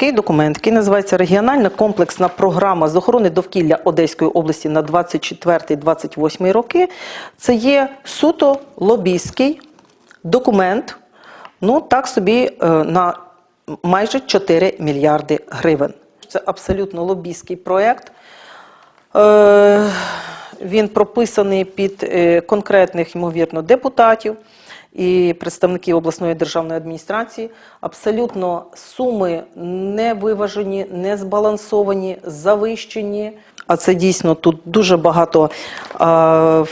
такий документ, який називається Регіональна комплексна програма з охорони довкілля Одеської області на 24-28 роки. Це є суто лобійський документ, ну так собі е, на майже 4 мільярди гривень. Це абсолютно лобійський проєкт. Е, Він прописаний під е, конкретних, ймовірно, депутатів і представників обласної державної адміністрації. Абсолютно суми не виважені, не збалансовані, завищені. А це дійсно тут дуже багато е,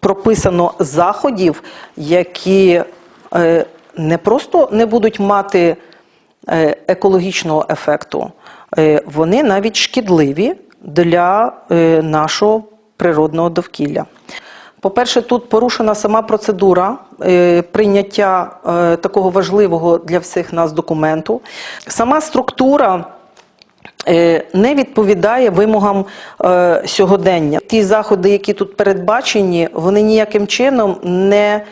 прописано заходів, які е, не просто не будуть мати е, екологічного ефекту, е, вони навіть шкідливі для нашого природного довкілля. По-перше, тут порушена сама процедура е, прийняття е, такого важливого для всіх нас документу. Сама структура е, не відповідає вимогам сьогодення. Ті заходи, які тут передбачені, вони ніяким чином не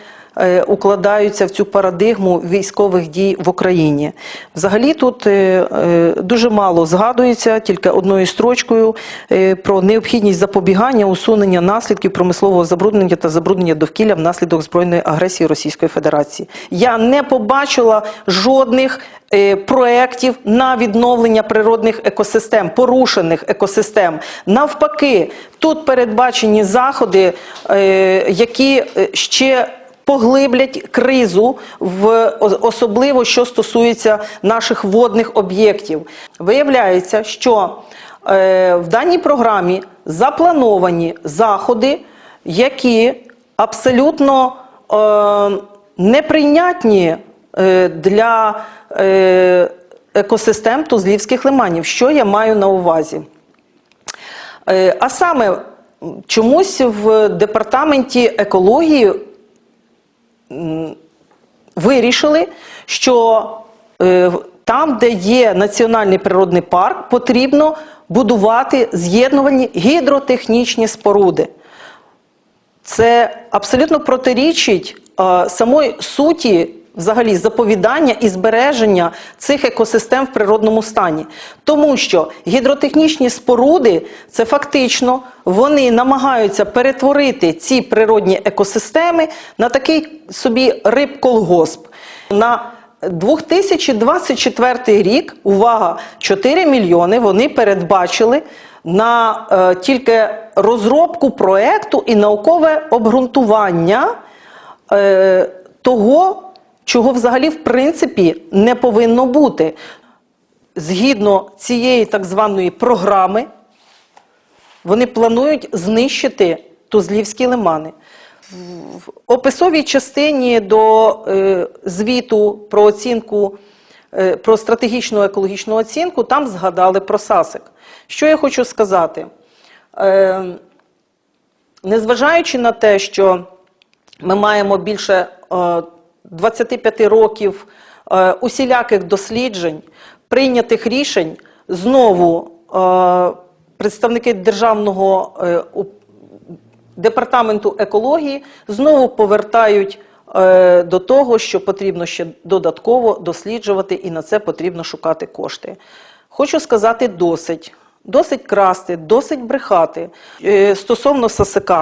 укладаються в цю парадигму військових дій в Україні. Взагалі тут е, е, дуже мало згадується, тільки одною строчкою е, про необхідність запобігання усунення наслідків промислового забруднення та забруднення довкілля внаслідок збройної агресії Російської Федерації. Я не побачила жодних е, проєктів на відновлення природних екосистем, порушених екосистем. Навпаки, тут передбачені заходи, е, які е, ще поглиблять кризу, в, особливо що стосується наших водних об'єктів. Виявляється, що е, в даній програмі заплановані заходи, які абсолютно е, неприйнятні е, для екосистем Тузлівських лиманів. Що я маю на увазі? А саме чомусь в департаменті екології вирішили, що е, там, де є національний природний парк, потрібно будувати з'єднувальні гідротехнічні споруди. Це абсолютно протирічить е, самої суті взагалі заповідання і збереження цих екосистем в природному стані. Тому що гідротехнічні споруди це фактично вони намагаються перетворити ці природні екосистеми на такий собі рибколгосп. На 2024 рік, увага, 4 мільйони вони передбачили на е, тільки розробку проекту і наукове обґрунтування е, того, чого взагалі в принципі не повинно бути. Згідно цієї так званої програми, вони планують знищити Тузлівські лимани. В описовій частині до е, звіту про оцінку, е, про стратегічну екологічну оцінку, там згадали про САСИК. Що я хочу сказати? Е, незважаючи на те, що ми маємо більше 25 років е, усіляких досліджень, прийнятих рішень, знову е, представники державного е, департаменту екології знову повертають до того, що потрібно ще додатково досліджувати, і на це потрібно шукати кошти. Хочу сказати досить. Досить красти, досить брехати. Стосовно ССК,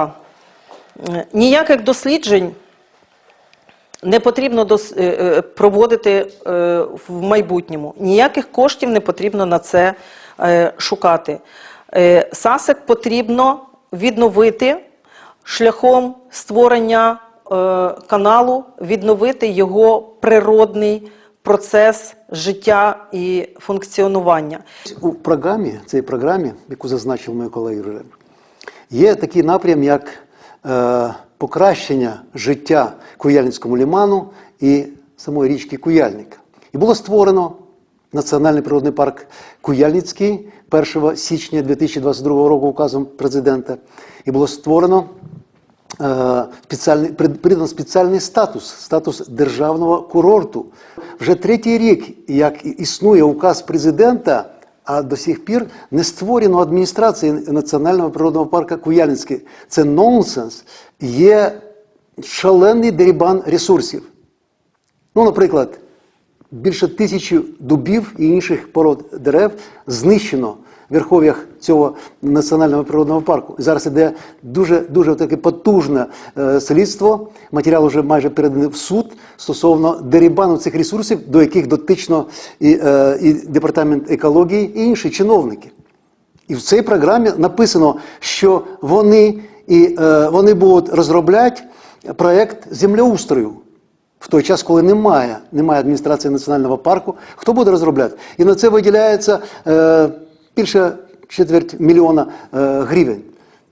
ніяких досліджень не потрібно дос- е, е, проводити е, в майбутньому. Ніяких коштів не потрібно на це шукати. САСЕК потрібно відновити шляхом створення каналу, відновити його природний процес життя і функціонування. У програмі, цій програмі, яку зазначив мій колега є такий напрям, як покращення життя Куяльницькому ліману і самої річки Куяльник. І було створено Національний природний парк Куяльницький 1 січня 2022 року указом президента. І було створено е, спеціальний, прид- придан спеціальний статус, статус державного курорту. Вже третій рік, як існує указ президента, а до сих пір не створено адміністрації Національного природного парку Куяльницький. Це нонсенс. Є шалений дерібан ресурсів. Ну, наприклад, більше тисячі дубів і інших пород дерев знищено верхов'ях цього національного природного парку. І зараз іде дуже дуже таке потужне е, слідство. Матеріал вже майже переданий в суд стосовно дерибану цих ресурсів, до яких дотично і, е, і департамент екології, і інші чиновники. І в цій програмі написано, що вони, і, е, вони будуть розробляти проєкт землеустрою. В той час, коли немає, немає адміністрації національного парку, хто буде розробляти? І на це виділяється більше четверть мільйона е, гривень.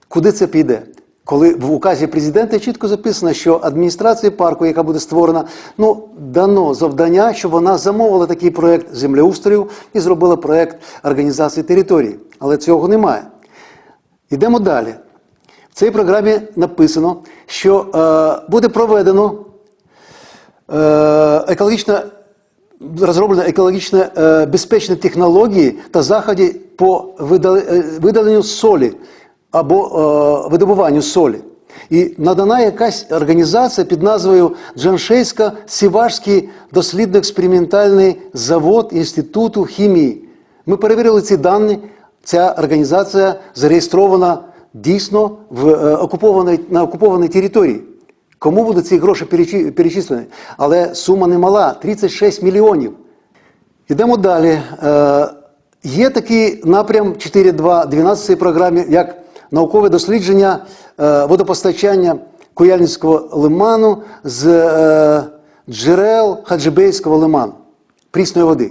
Куди це піде? Коли в указі президента чітко записано, що адміністрації парку, яка буде створена, ну дано завдання, щоб вона замовила такий проект землеустрою і зробила проект організації території. Але цього немає. Йдемо далі. В цій програмі написано, що е, буде проведено е, екологічно розроблено екологічно е, безпечні технології та заходи по е, видаленню солі або е, видобуванню солі. І надана якась організація під назвою Джаншейська Сівашський дослідно-експериментальний завод Інституту хімії. Ми перевірили ці дані. Ця організація зареєстрована дійсно в е, окупованій, на окупованій території. Кому будуть ці гроші перечислені? Але сума немала 36 мільйонів. Йдемо далі. Е, є такий напрям 4.2.12 цієї програмі, як наукове дослідження е, водопостачання Куяльницького лиману з е, джерел Хаджибейського лиману, прісної води.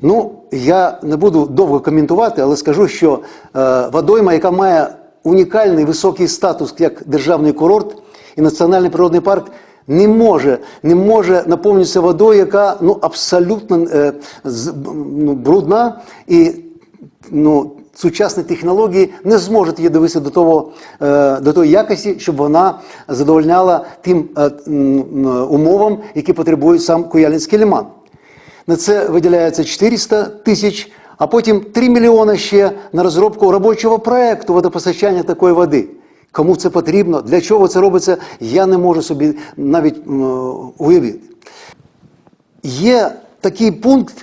Ну, я не буду довго коментувати, але скажу, що е, водойма, яка має унікальний високий статус як державний курорт і національний природний парк, не може, не може наповнитися водою, яка ну, абсолютно е, з- ну, брудна і ну, сучасні технології не зможуть її довести до того, е, до тої якості, щоб вона задовольняла тим е, м, умовам, які потребує сам Куяльницький лиман. На це виділяється 400 тисяч, а потім 3 мільйони ще на розробку робочого проекту водопостачання такої води. Кому це потрібно, для чого це робиться, я не можу собі навіть уявити. Є такий пункт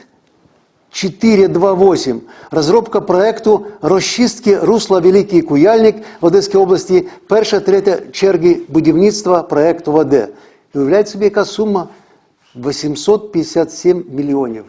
4.2.8. Розробка проекту розчистки русла Великий Куяльник в Одеській області, перша, третя черги будівництва проекту. І уявляєте собі, яка сума? 857 мільйонів.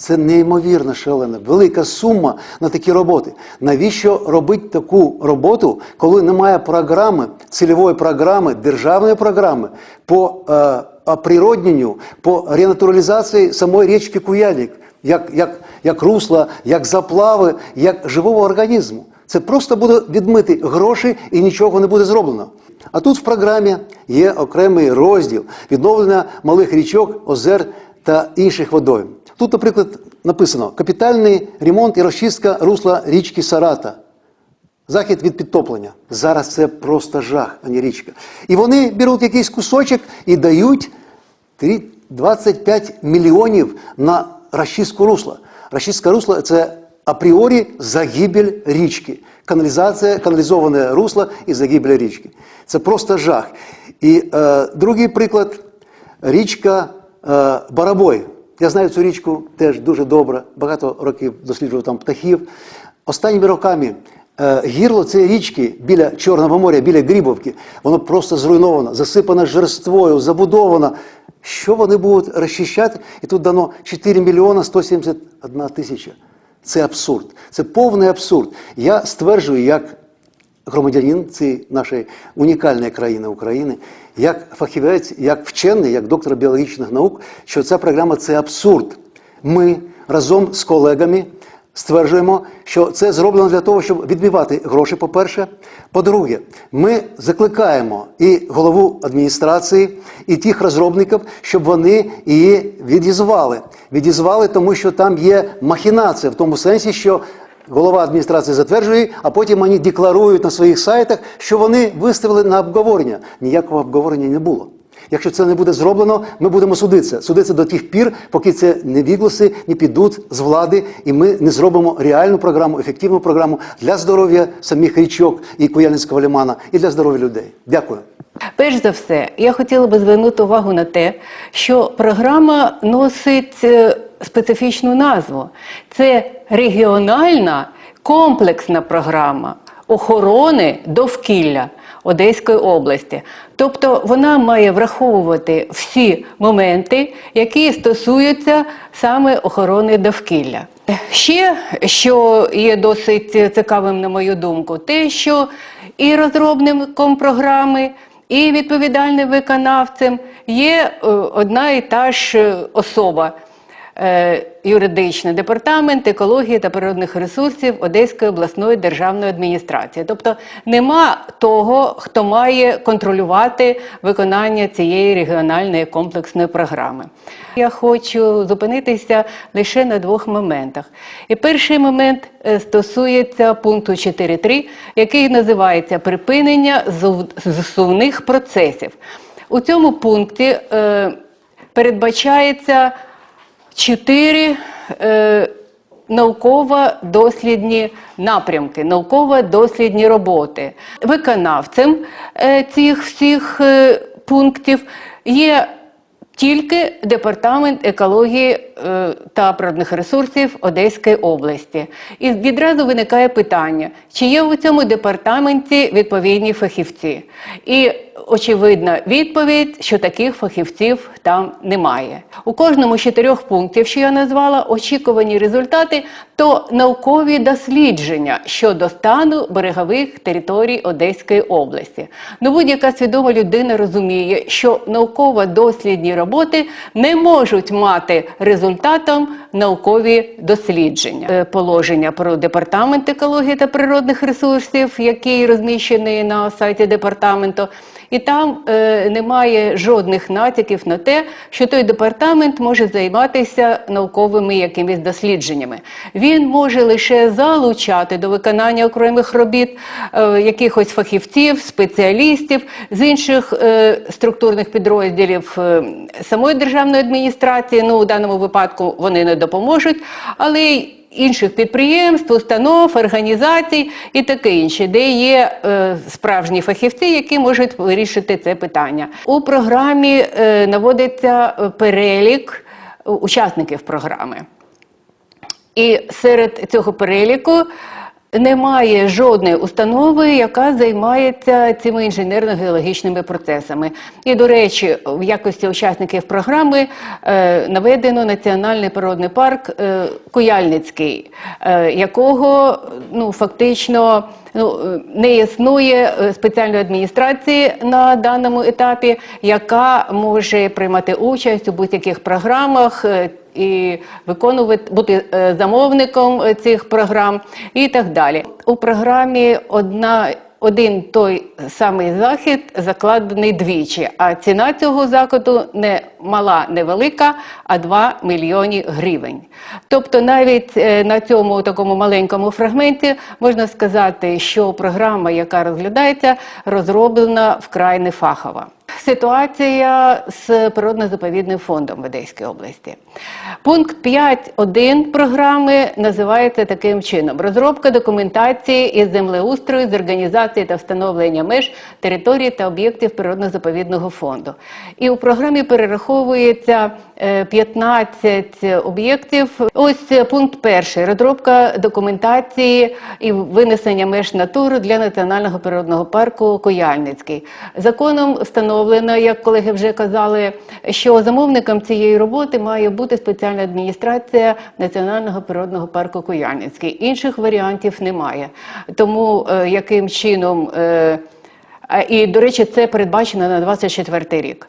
Це неймовірно шалена, велика сума на такі роботи. Навіщо робити таку роботу, коли немає програми, цільової програми, державної програми по е, оприродненню, по ренатуралізації самої річки Куяльник, як, як, як русла, як заплави, як живого організму? Це просто буде відмити гроші і нічого не буде зроблено. А тут в програмі є окремий розділ відновлення малих річок, озер та інших водойм. Тут, наприклад, написано капітальний ремонт і розчистка русла річки Сарата. Захід від підтоплення. Зараз це просто жах, а не річка. І вони беруть якийсь кусочок і дають 25 мільйонів на розчистку русла. Розчистка русла це апріорі загибель річки. Каналізація, каналізоване русло і загибель річки. Це просто жах. І е, другий приклад річка е, Барабой. Я знаю цю річку теж дуже добре, багато років досліджував там птахів. Останніми роками е, гірло цієї річки біля Чорного моря, біля Грибовки, воно просто зруйновано, засипано жерствою, забудовано. Що вони будуть розчищати? І тут дано 4 мільйона 171 тисяча. Це абсурд. Це повний абсурд. Я стверджую, як громадянин цієї нашої унікальної країни України, як фахівець, як вчений, як доктор біологічних наук, що ця програма це абсурд. Ми разом з колегами стверджуємо, що це зроблено для того, щоб відбивати гроші, по-перше. По-друге, ми закликаємо і голову адміністрації, і тих розробників, щоб вони її відізвали. Відізвали, тому що там є махінація в тому сенсі, що голова адміністрації затверджує, а потім вони декларують на своїх сайтах, що вони виставили на обговорення. Ніякого обговорення не було. Якщо це не буде зроблено, ми будемо судитися. Судитися до тих пір, поки це невігласи не підуть з влади, і ми не зробимо реальну програму, ефективну програму для здоров'я самих річок і Куяльницького лимана, і для здоров'я людей. Дякую. Перш за все, я хотіла би звернути увагу на те, що програма носить е, специфічну назву. Це регіональна комплексна програма охорони довкілля Одеської області. Тобто вона має враховувати всі моменти, які стосуються саме охорони довкілля. Ще що є досить цікавим, на мою думку, те, що і розробником програми, і відповідальним виконавцем є е, одна і та ж е, особа. Е, Юридичний департамент екології та природних ресурсів Одеської обласної державної адміністрації. Тобто нема того, хто має контролювати виконання цієї регіональної комплексної програми. Я хочу зупинитися лише на двох моментах. І перший момент е, стосується пункту 4.3, який називається припинення зсув- зсувних процесів. У цьому пункті е, передбачається чотири е, науково-дослідні напрямки, науково-дослідні роботи. Виконавцем е, цих всіх е, пунктів є тільки департамент екології та природних ресурсів Одеської області. І відразу виникає питання, чи є у цьому департаменті відповідні фахівці. І очевидна відповідь, що таких фахівців там немає. У кожному з чотирьох пунктів, що я назвала, очікувані результати, то наукові дослідження щодо стану берегових територій Одеської області. Ну, будь-яка свідома людина розуміє, що науково-дослідні роботи не можуть мати результатом наукові дослідження. Е, Положення про департамент екології та природних ресурсів, який розміщений на сайті департаменту. І там е, немає жодних натяків на те, що той департамент може займатися науковими якимись дослідженнями. Він може лише залучати до виконання окремих робіт е, якихось фахівців, спеціалістів з інших е, структурних підрозділів е, самої державної адміністрації. Ну, у даному випадку вони не допоможуть, але й інших підприємств, установ, організацій і таке інше, де є е, справжні фахівці, які можуть вирішити це питання. У програмі е, наводиться е, перелік учасників програми. І серед цього переліку немає жодної установи, яка займається цими інженерно-геологічними процесами. І, до речі, в якості учасників програми е, наведено Національний природний парк е, Куяльницький, е, якого ну, фактично ну, е, не існує е, спеціальної адміністрації на даному етапі, яка може приймати участь у будь-яких програмах. е, і виконувати бути замовником цих програм і так далі. У програмі одна. Один той самий захід закладений двічі, а ціна цього заходу не мала, не велика, а 2 мільйони гривень. Тобто навіть е, на цьому такому маленькому фрагменті можна сказати, що програма, яка розглядається, розроблена вкрай нефахова. Ситуація з природно-заповідним фондом в Одеській області. Пункт 5.1 програми називається таким чином: розробка документації із землеустрою з організації та встановлення меж територій та об'єктів природно-заповідного фонду. І у програмі перераховується 15 об'єктів. Ось е, пункт перший: розробка документації і винесення меж натуру для національного природного парку Куяльницький. Законом встановлено, як колеги вже казали, що замовником цієї роботи має бути спеціальна адміністрація Національного природного парку Куяльницький. Інших варіантів немає. Тому е, яким чином е, і, до речі, це передбачено на 24 рік.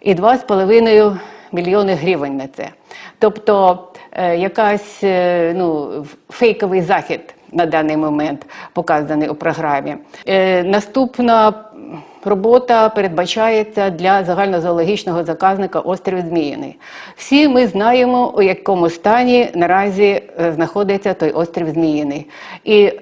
І 2,5 мільйони гривень на це. Тобто е, якась е, ну, фейковий захід на даний момент показаний у програмі. Е, наступна робота передбачається для загальнозоологічного заказника острів Зміїний. Всі ми знаємо, у якому стані наразі знаходиться той острів Зміїний. І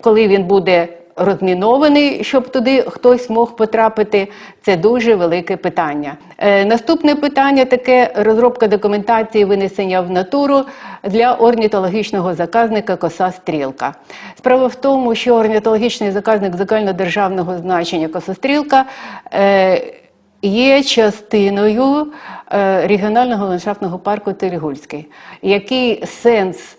коли він буде розмінований, щоб туди хтось мог потрапити, це дуже велике питання. Е, наступне питання таке розробка документації винесення в натуру для орнітологічного заказника коса стрілка. Справа в тому, що орнітологічний заказник загальнодержавного значення косострілка. Е, Є частиною е, регіонального ландшафтного парку Терегульський. Який сенс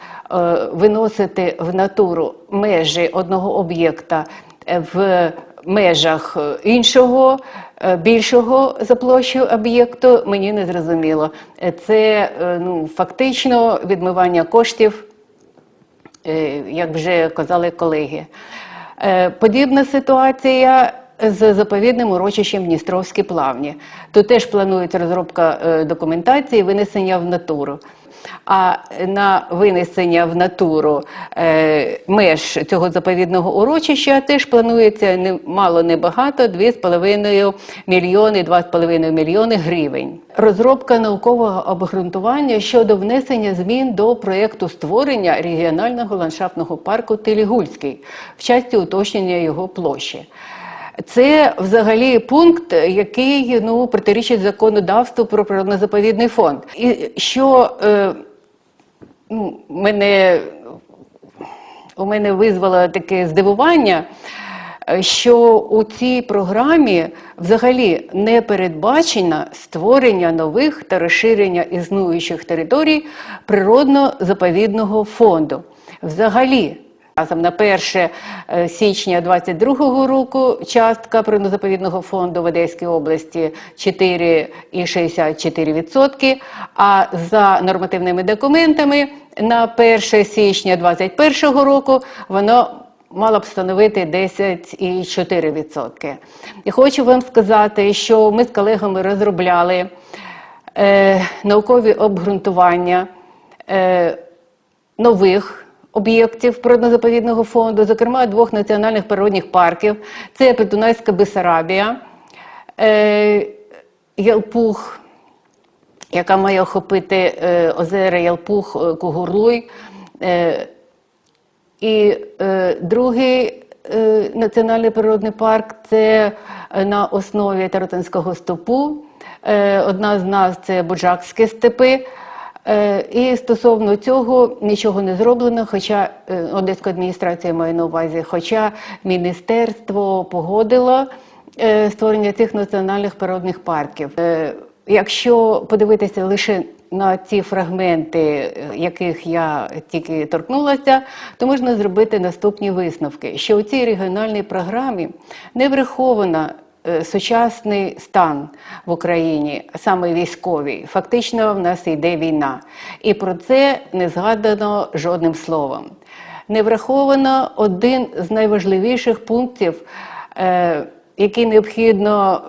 виносити в натуру межі одного об'єкта е, в межах е, іншого, е, більшого за площею об'єкту, мені не зрозуміло. Е, Це е, ну, фактично відмивання коштів е, як вже казали колеги. Е, Подібна ситуація з заповідним урочищем Дністровські плавні. Тут теж планується розробка е, документації, винесення в натуру. А на винесення в натуру е, меж цього заповідного урочища теж планується не мало не багато 2,5 мільйони, 2,5 мільйони гривень. Розробка наукового обґрунтування щодо внесення змін до проєкту створення регіонального ландшафтного парку Телігульський в часті уточнення його площі. Це взагалі пункт, який ну протирічить законодавству про природно-заповідний фонд. І що е, ну, мене, у мене визвало таке здивування, що у цій програмі взагалі не передбачено створення нових та розширення існуючих територій природно-заповідного фонду. Взагалі. Разом на 1 е, січня 2022 року частка природно-заповідного фонду в Одеській області 4,64%, а за нормативними документами на 1 січня 2021 року воно мало б становити 10,4%. І хочу вам сказати, що ми з колегами розробляли е, наукові обґрунтування е, нових об'єктів природно-заповідного фонду, зокрема двох національних природних парків. Це Придунайська Бесарабія, е, Ялпух, яка має охопити е, озера Ялпух, е, Кугурлуй. І другий національний природний парк це на основі Таротинського стопу. Одна з нас це Буджакські степи. Е, І стосовно цього нічого не зроблено, хоча е, Одеська адміністрація має на увазі, хоча міністерство погодило е, створення цих національних природних парків. Якщо подивитися лише на ці фрагменти, яких я тільки торкнулася, то можна зробити наступні висновки: що у цій регіональній програмі не врахована сучасний стан в Україні, саме військовий. Фактично, в нас йде війна, і про це не згадано жодним словом. Не враховано один з найважливіших пунктів, е, який необхідно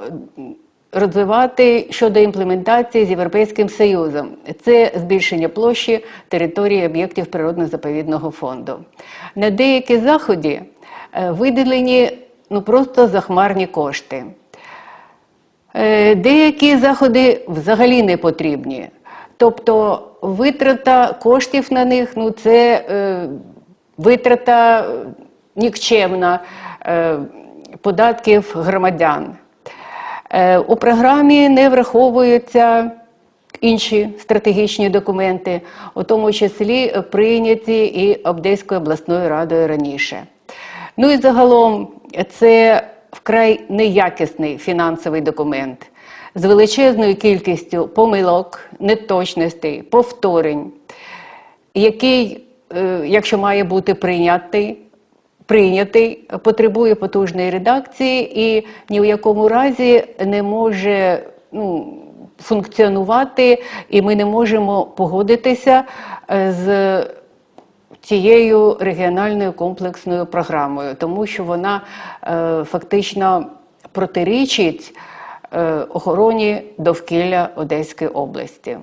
розвивати щодо імплементації з Європейським Союзом. Це збільшення площі території об'єктів природно-заповідного фонду. На деякі заходи е, виділені ну, просто захмарні кошти. Е, Деякі заходи взагалі не потрібні. Тобто витрата коштів на них ну, це е, витрата е, нікчемна податків громадян. У програмі не враховуються інші стратегічні документи, у тому числі прийняті і Обдеською обласною радою раніше. Ну і загалом це вкрай неякісний фінансовий документ з величезною кількістю помилок, неточностей, повторень, який, е, якщо має бути прийнятий, прийнятий, потребує потужної редакції і ні в якому разі не може ну, функціонувати, і ми не можемо погодитися е, з цією регіональною комплексною програмою, тому що вона е, фактично протирічить е, охороні довкілля Одеської області.